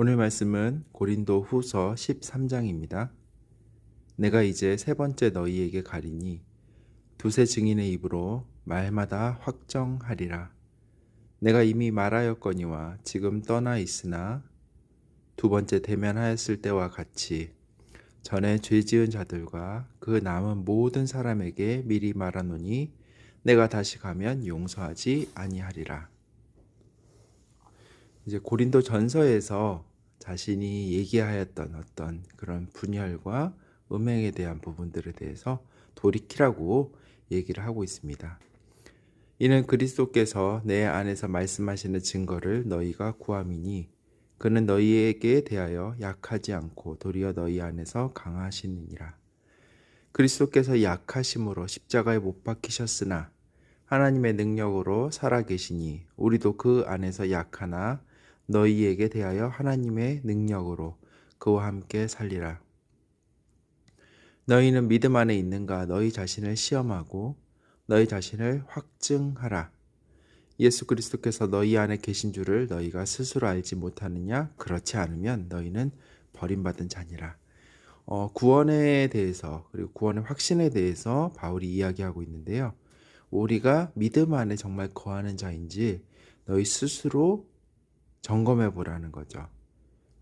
오늘 말씀은 고린도 후서 13장입니다. 내가 이제 세 번째 너희에게 가리니 두세 증인의 입으로 말마다 확정하리라. 내가 이미 말하였거니와 지금 떠나 있으나 두 번째 대면하였을 때와 같이 전에 죄 지은 자들과 그 남은 모든 사람에게 미리 말하노니 내가 다시 가면 용서하지 아니하리라. 이제 고린도 전서에서 자신이 얘기하였던 어떤 그런 분열과 음행에 대한 부분들에 대해서 돌이키라고 얘기를 하고 있습니다. 이는 그리스도께서 내 안에서 말씀하시는 증거를 너희가 구함이니 그는 너희에게 대하여 약하지 않고 도리어 너희 안에서 강하시느니라. 그리스도께서 약하심으로 십자가에 못 박히셨으나 하나님의 능력으로 살아계시니 우리도 그 안에서 약하나 너희에게 대하여 하나님의 능력으로 그와 함께 살리라. 너희는 믿음 안에 있는가 너희 자신을 시험하고 너희 자신을 확증하라. 예수 그리스도께서 너희 안에 계신 줄을 너희가 스스로 알지 못하느냐? 그렇지 않으면 너희는 버림받은 자니라. 어, 구원에 대해서 그리고 구원의 확신에 대해서 바울이 이야기하고 있는데요. 우리가 믿음 안에 정말 거하는 자인지 너희 스스로 점검해 보라는 거죠.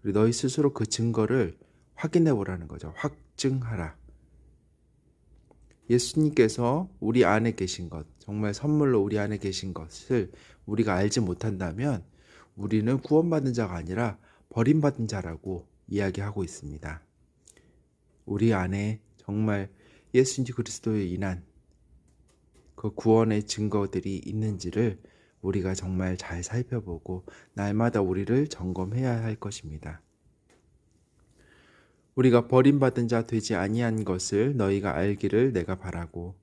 그리고 너희 스스로 그 증거를 확인해 보라는 거죠. 확증하라. 예수님께서 우리 안에 계신 것, 정말 선물로 우리 안에 계신 것을 우리가 알지 못한다면 우리는 구원받은 자가 아니라 버림받은 자라고 이야기하고 있습니다. 우리 안에 정말 예수님 그리스도에 인한 그 구원의 증거들이 있는지를 우리가 정말 잘 살펴보고 날마다 우리를 점검해야 할 것입니다. 우리가 버림받은 자 되지 아니한 것을 너희가 알기를 내가 바라고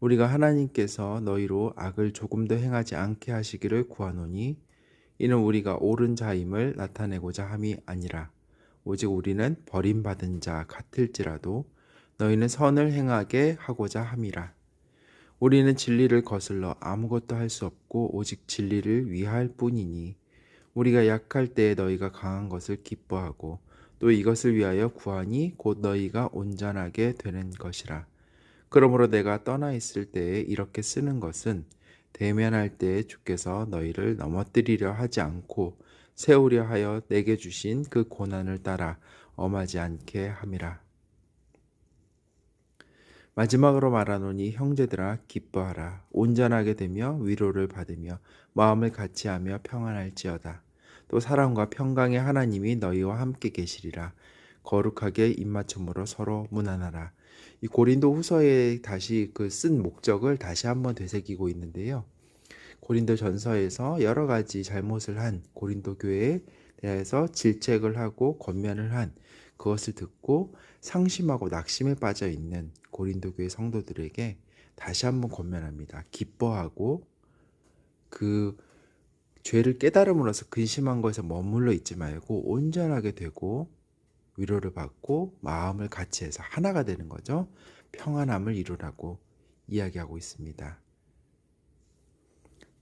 우리가 하나님께서 너희로 악을 조금 더 행하지 않게 하시기를 구하노니 이는 우리가 옳은 자임을 나타내고자 함이 아니라 오직 우리는 버림받은 자 같을지라도 너희는 선을 행하게 하고자 함이라 우리는 진리를 거슬러 아무것도 할 수 없고 오직 진리를 위할 뿐이니 우리가 약할 때에 너희가 강한 것을 기뻐하고 또 이것을 위하여 구하니 곧 너희가 온전하게 되는 것이라. 그러므로 내가 떠나 있을 때에 이렇게 쓰는 것은 대면할 때에 주께서 너희를 넘어뜨리려 하지 않고 세우려 하여 내게 주신 그 고난을 따라 엄하지 않게 함이라. 마지막으로 말하노니 형제들아 기뻐하라. 온전하게 되며 위로를 받으며 마음을 같이하며 평안할지어다. 또 사랑과 평강의 하나님이 너희와 함께 계시리라. 거룩하게 입맞춤으로 서로 무난하라. 이 고린도 후서에 다시 그 쓴 목적을 다시 한번 되새기고 있는데요. 고린도 전서에서 여러 가지 잘못을 한 고린도 교회에 대해서 질책을 하고 권면을 한 그것을 듣고 상심하고 낙심에 빠져 있는 고린도 교회 성도들에게 다시 한번 권면합니다. 기뻐하고 그 죄를 깨달음으로써 근심한 것에 머물러 있지 말고 온전하게 되고 위로를 받고 마음을 같이 해서 하나가 되는 거죠. 평안함을 이루라고 이야기하고 있습니다.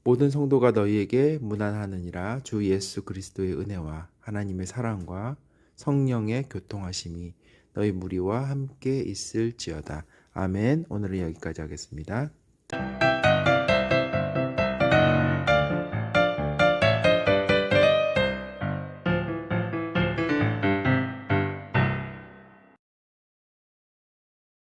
모든 성도가 너희에게 무난하느니라 주 예수 그리스도의 은혜와 하나님의 사랑과 성령의 교통하심이 너희 무리와 함께 있을지어다. 아멘. 오늘은 여기까지 하겠습니다.